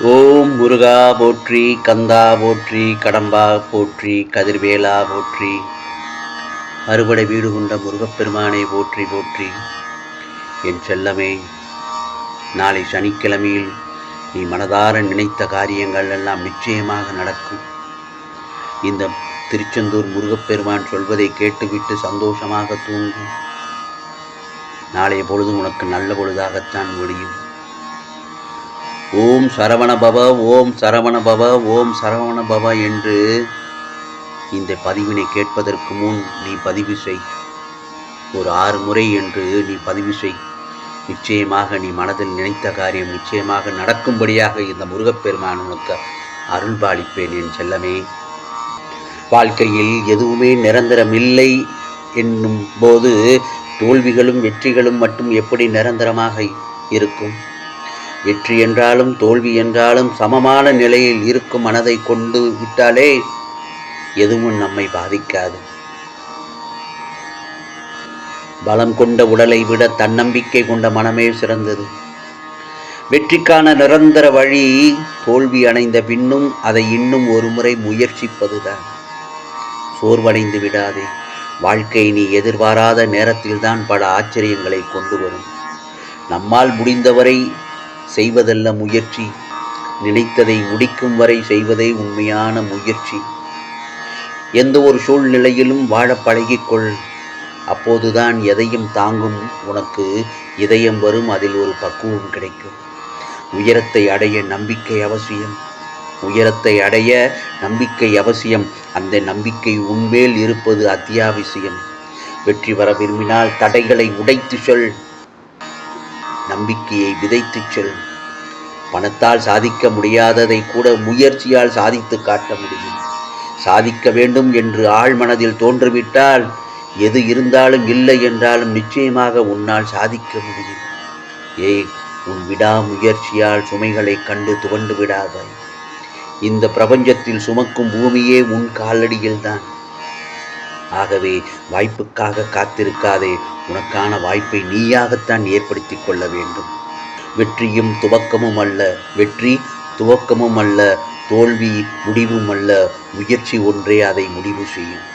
ஓம் முருகா போற்றி கந்தா போற்றி கடம்பா போற்றி கதிர்வேலா போற்றி அறுபடை வீடு கொண்ட முருகப்பெருமானை போற்றி போற்றி. என் செல்லமே நாளை சனிக்கிழமையில் நீ மனதார நினைத்த காரியங்கள் எல்லாம் நிச்சயமாக நடக்கும். இந்த திருச்செந்தூர் முருகப்பெருமான் சொல்வதை கேட்டுவிட்டு சந்தோஷமாக தூங்கும் நாளைய பொழுது உனக்கு நல்ல பொழுதாகத்தான் முடியும். ஓம் சரவண பவ ஓம் சரவண பவ ஓம் சரவண பவ என்று இந்த பதிவினை கேட்பதற்கு முன் நீ பதிவு செய். ஒரு ஆறு முறை என்று நீ பதிவு செய். நிச்சயமாக நீ மனதில் நினைத்த காரியம் நிச்சயமாக நடக்கும்படியாக இந்த முருகப்பெருமான் உனக்கு அருள்பாலிப்பேன் என் செல்லமே. வாழ்க்கையில் எதுவுமே நிரந்தரமில்லை என்னும் போது தோல்விகளும் வெற்றிகளும் மட்டும் எப்படி நிரந்தரமாக இருக்கும்? வெற்றி என்றாலும் தோல்வி என்றாலும் சமமான நிலையில் இருக்கும் மனதை கொண்டு விட்டாலே எதுவும் நம்மை பாதிக்காது. பலம் கொண்ட உடலை விட தன்னம்பிக்கை கொண்ட மனமே சிறந்தது. வெற்றிக்கான நிரந்தர வழி தோல்வி அடைந்த பின்னும் அதை இன்னும் ஒரு முறை முயற்சிப்பதுதான். சோர்வடைந்து விடாதே. வாழ்க்கை நீ எதிர்பாராத நேரத்தில்தான் பல ஆச்சரியங்களை கொண்டு வரும். நம்மால் முடிந்தவரை செய்வதல்ல முயற்சி. நினைத்ததை முடிக்கும் வரை செய்வதே உண்மையான முயற்சி. எந்த ஒரு சூழ்நிலையிலும் வாழ பழகிக்கொள். அப்போதுதான் எதையும் தாங்கும் உனக்கு இதயம் வரும். அதில் ஒரு பக்குவம் கிடைக்கும். உயரத்தை அடைய நம்பிக்கை அவசியம். உயரத்தை அடைய நம்பிக்கை அவசியம். அந்த நம்பிக்கை உண்மேல் இருப்பது அத்தியாவசியம். வெற்றி வர விரும்பினால் தடைகளை உடைத்து சொல். நம்பிக்கையை விதைத்துச் செல் பணத்தால் சாதிக்க முடியாததை கூட முயற்சியால் சாதித்து காட்ட முடியும். சாதிக்க வேண்டும் என்று ஆழ் மனதில் தோன்றுவிட்டால் எது இருந்தாலும் இல்லை என்றாலும் நிச்சயமாக உன்னால் சாதிக்க முடியும். ஏய் உன் விடாமுயற்சியால் சுமைகளை கண்டு துவண்டு விடாதாய் இந்த பிரபஞ்சத்தில் சுமக்கும் பூமியே உன் காலடியில்தான். ஆகவே வாய்ப்புக்காக காத்திருக்காதே. உனக்கான வாய்ப்பை நீயாகத்தான் ஏற்படுத்திக் கொள்ள வேண்டும். வெற்றியும் துவக்கமும் அல்ல. வெற்றி துவக்கமும் அல்ல. தோல்வி முடிவும் அல்ல. முயற்சி ஒன்றே அதை முடிவு செய்யும்.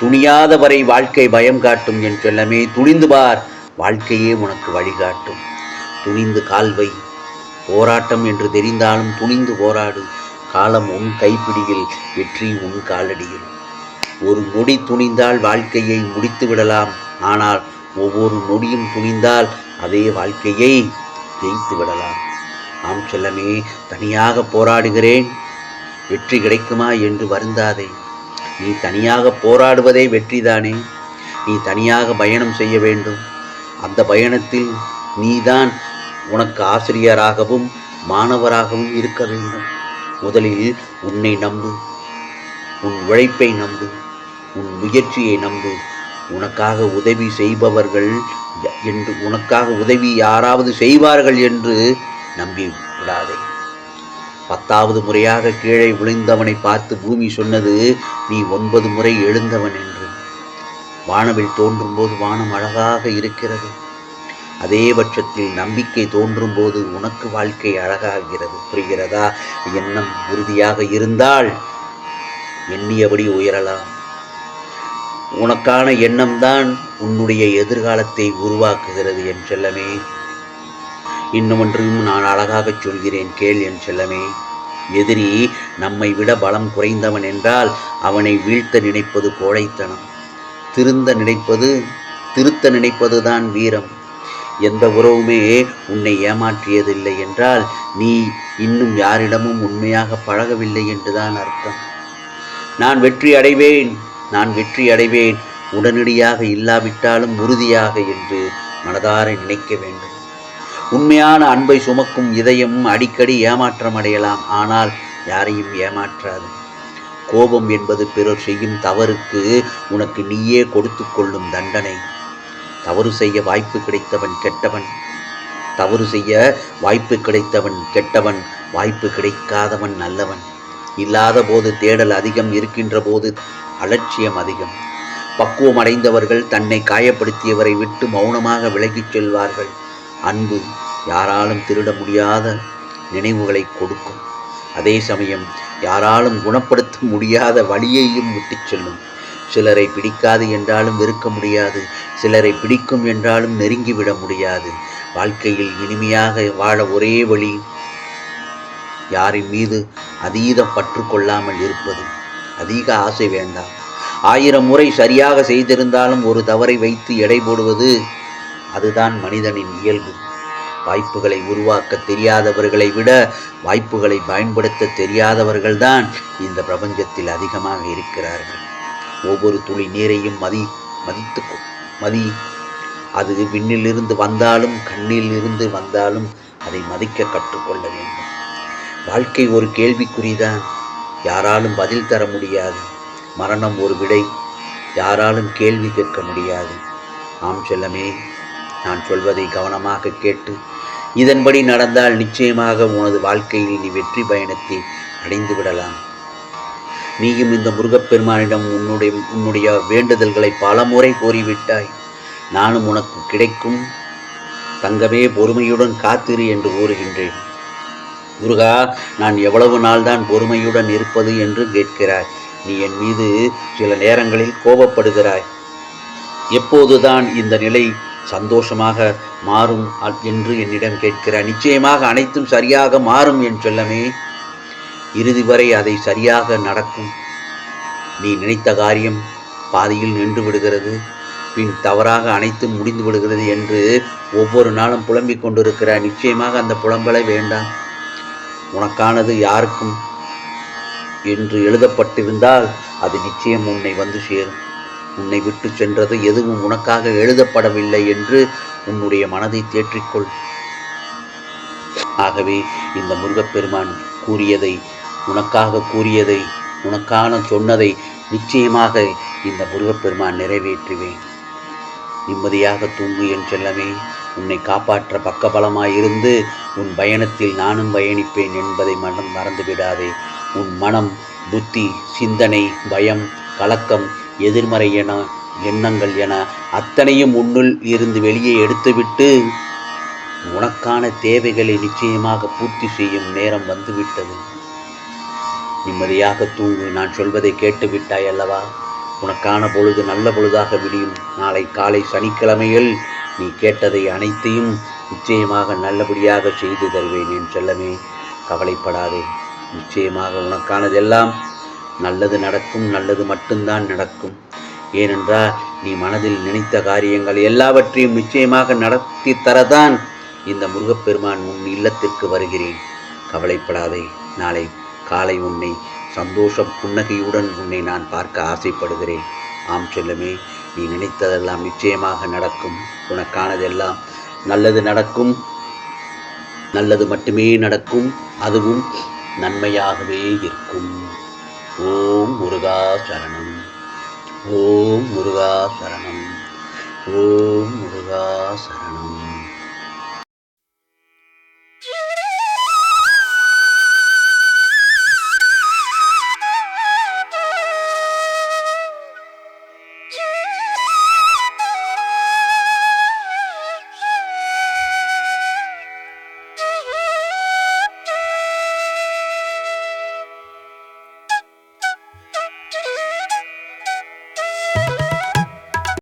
துணியாத வரை வாழ்க்கை பயம் காட்டும் என் செல்லமே. துணிந்து பார். வாழ்க்கையே உனக்கு வழிகாட்டும். துணிந்து கால்வை போராட்டம் என்று தெரிந்தாலும் துணிந்து போராடு. காலம் உன் கைப்பிடியில் வெற்றி உன் காலடியில். ஒரு நொடி துணிந்தால் வாழ்க்கையை முடித்து விடலாம். ஆனால் ஒவ்வொரு நொடியும் துணிந்தால் அதே வாழ்க்கையை ஜெயித்து விடலாம். ஆம் செல்லமே தனியாக போராடுகிறேன். வெற்றி கிடைக்குமா என்று வருந்தாதே. நீ தனியாக போராடுவதே வெற்றிதானே. நீ தனியாக பயணம் செய்ய வேண்டும். அந்த பயணத்தில் நீதான் உனக்கு ஆசிரியராகவும் மாணவராகவும் இருக்க வேண்டும். முதலில் உன்னை நம்பு. உன் உழைப்பை நம்பு. உன் முயற்சியை நம்பு. உனக்காக உதவி செய்பவர்கள் என்று உனக்காக உதவி யாராவது செய்வார்கள் என்று நம்பி விடாதே. பத்தாவது முறையாக கீழே விழுந்தவனை பார்த்து பூமி சொன்னது நீ ஒன்பது முறை எழுந்தவன் என்று. வானவில் தோன்றும் போது வானம் அழகாக இருக்கிறது. அதே பட்சத்தில் நம்பிக்கை தோன்றும் போது உனக்கு வாழ்க்கை அழகாகிறது. புரிகிறதா? எண்ணம் உறுதியாக இருந்தால் எண்ணியபடி உயரலாம். உனக்கான எண்ணம்தான் உன்னுடைய எதிர்காலத்தை உருவாக்குகிறது என் செல்லமே. இன்னும் நான் அழகாகச் சொல்கிறேன் கேள் என் செல்லமே. எதிரி நம்மை விட பலம் குறைந்தவன் என்றால் அவனை வீழ்த்த நினைப்பது கோழைத்தனம். திருந்த நினைப்பது திருத்த நினைப்பதுதான் வீரம். எந்த உறவுமே உன்னை ஏமாற்றியதில்லை என்றால் நீ இன்னும் யாரிடமும் உண்மையாக பழகவில்லை என்றுதான் அர்த்தம். நான் வெற்றி அடைவேன். நான் வெற்றி அடைவேன் உடனடியாக இல்லாவிட்டாலும் உறுதியாக என்று மனதார நினைக்க வேண்டும். உண்மையான அன்பை சுமக்கும் இதயம் அடிக்கடி ஏமாற்றம் அடையலாம். ஆனால் யாரையும் ஏமாற்றாது. கோபம் என்பது பிறர் செய்யும் தவறுக்கு உனக்கு நீயே கொடுத்து கொள்ளும் தண்டனை. தவறு செய்ய வாய்ப்பு கிடைத்தவன் கெட்டவன். தவறு செய்ய வாய்ப்பு கிடைத்தவன் கெட்டவன். வாய்ப்பு கிடைக்காதவன் நல்லவன். இல்லாத போது தேடல் அதிகம் இருக்கின்ற போது அலட்சியம் அதிகம். பக்குவம் அடைந்தவர்கள் தன்னை காயப்படுத்தியவரை விட்டு மௌனமாக விலகிச் செல்வார்கள். அன்பு யாராலும் திருட முடியாத நினைவுகளை கொடுக்கும். அதே சமயம் யாராலும் குணப்படுத்த முடியாத வழியையும் விட்டுச் செல்லும். சிலரை பிடிக்காது என்றாலும் வெறுக்க முடியாது. சிலரை பிடிக்கும் என்றாலும் நெருங்கிவிட முடியாது. வாழ்க்கையில் இனிமையாக வாழ ஒரே வழி யாரின் மீது அதீத பற்று கொள்ளாமல் இருப்பது. அதிக ஆசை வேண்டாம். ஆயிரம் முறை சரியாக செய்திருந்தாலும் ஒரு தவறை வைத்து எடை போடுவது அதுதான் மனிதனின் இயல்பு. வாய்ப்புகளை உருவாக்க தெரியாதவர்களை விட வாய்ப்புகளை பயன்படுத்த தெரியாதவர்கள்தான் இந்த பிரபஞ்சத்தில் அதிகமாக இருக்கிறார்கள். ஒவ்வொரு துளி நீரையும் மதி மதித்து கொ- மதி. அது விண்ணிலிருந்து வந்தாலும் கண்ணில் இருந்து வந்தாலும் அதை மதிக்க கற்றுக்கொள்ள வேண்டும். வாழ்க்கை ஒரு கேள்விக்குறிதான். யாராலும் பதில் தர முடியாது. மரணம் ஒரு விடை. யாராலும் கேள்வி கேட்க முடியாது. ஆம் செல்லமே நான் சொல்வதை கவனமாக கேட்டு இதன்படி நடந்தால் நிச்சயமாக உனது வாழ்க்கையில் நீ வெற்றி பயணத்தை அடைந்து விடலாம். நீயும் இந்த முருகப்பெருமானிடம் உன்னுடைய உன்னுடைய வேண்டுதல்களை பல முறை கோரிவிட்டாய். நானும் உனக்கு கிடைக்கும். தங்கமே பொறுமையுடன் காத்திரு என்று கூறுகின்றேன். முருகா நான் எவ்வளவு நாள்தான் பொறுமையுடன் இருப்பது என்று கேட்கிறாய். நீ என் மீது சில நேரங்களில் கோபப்படுகிறாய். எப்போதுதான் இந்த நிலை சந்தோஷமாக மாறும் என்று என்னிடம் கேட்கிறாய். நிச்சயமாக அனைத்தும் சரியாக மாறும் என் செல்லமே. இறுதி வரை அதை சரியாக நடக்கும். நீ நினைத்த காரியம் பாதியில் நின்று விடுகிறது. பின் தவறாக அனைத்தும் முடிந்து விடுகிறது என்று ஒவ்வொரு நாளும் புலம்பிக் கொண்டிருக்கிறாய். நிச்சயமாக அந்த புலம்பலை வேண்டாம். உனக்கானது யாருக்கும் என்று எழுதப்பட்டிருந்தால் அது நிச்சயம் உன்னை வந்து சேரும். உன்னை விட்டு சென்றது எதுவும் உனக்காக எழுதப்படவில்லை என்று உன்னுடைய மனதை தேற்றிக்கொள். ஆகவே இந்த முருகப்பெருமான் கூறியதை உனக்காக கூறியதை உனக்கான சொன்னதை நிச்சயமாக இந்த முருகப்பெருமான் நிறைவேற்றுவேன். நிம்மதியாக தூங்கு என் செல்லமே. உன்னை காப்பாற்ற பக்கபலமாயிருந்து உன் பயணத்தில் நானும் பயணிப்பேன் என்பதை மனம் மறந்துவிடாதே. உன் மனம் புத்தி சிந்தனை பயம் கலக்கம் எதிர்மறை என எண்ணங்கள் என அத்தனையும் உன்னுள் இருந்து வெளியே எடுத்துவிட்டு உனக்கான தேவைகளை நிச்சயமாக பூர்த்தி செய்யும் நேரம் வந்துவிட்டது. நிம்மதியாக தூங்கு நான் சொல்வதை கேட்டு விட்டாய் அல்லவா? உனக்கான பொழுது நல்ல பொழுதாக விடியும். நாளை காலை சனிக்கிழமையில் நீ கேட்டதை அனைத்தையும் நிச்சயமாக நல்லபடியாக செய்து தருவேன் என் செல்லமே. கவலைப்படாதே. நிச்சயமாக உனக்கானதெல்லாம் நல்லது நடக்கும் நல்லது மட்டும்தான் நடக்கும். ஏனென்றால் நீ மனதில் நினைத்த காரியங்கள் எல்லாவற்றையும் நிச்சயமாக நடத்தி தரதான் இந்த முருகப்பெருமான் உன் இல்லத்திற்கு வருகிறேன். கவலைப்படாதே. நாளை காலை உன்னை சந்தோஷம் புன்னகையுடன் உன்னை நான் பார்க்க ஆசைப்படுகிறேன். ஆம் செல்லமே. நீ நினைத்ததெல்லாம் நிச்சயமாக நடக்கும். உனக்கானதெல்லாம் நல்லது நடக்கும். நல்லது மட்டுமே நடக்கும். அதுவும் நன்மையாகவே இருக்கும். ஓம் முருகா சரணம். ஓம் முருகா சரணம். ஓம் முருகா சரணம்.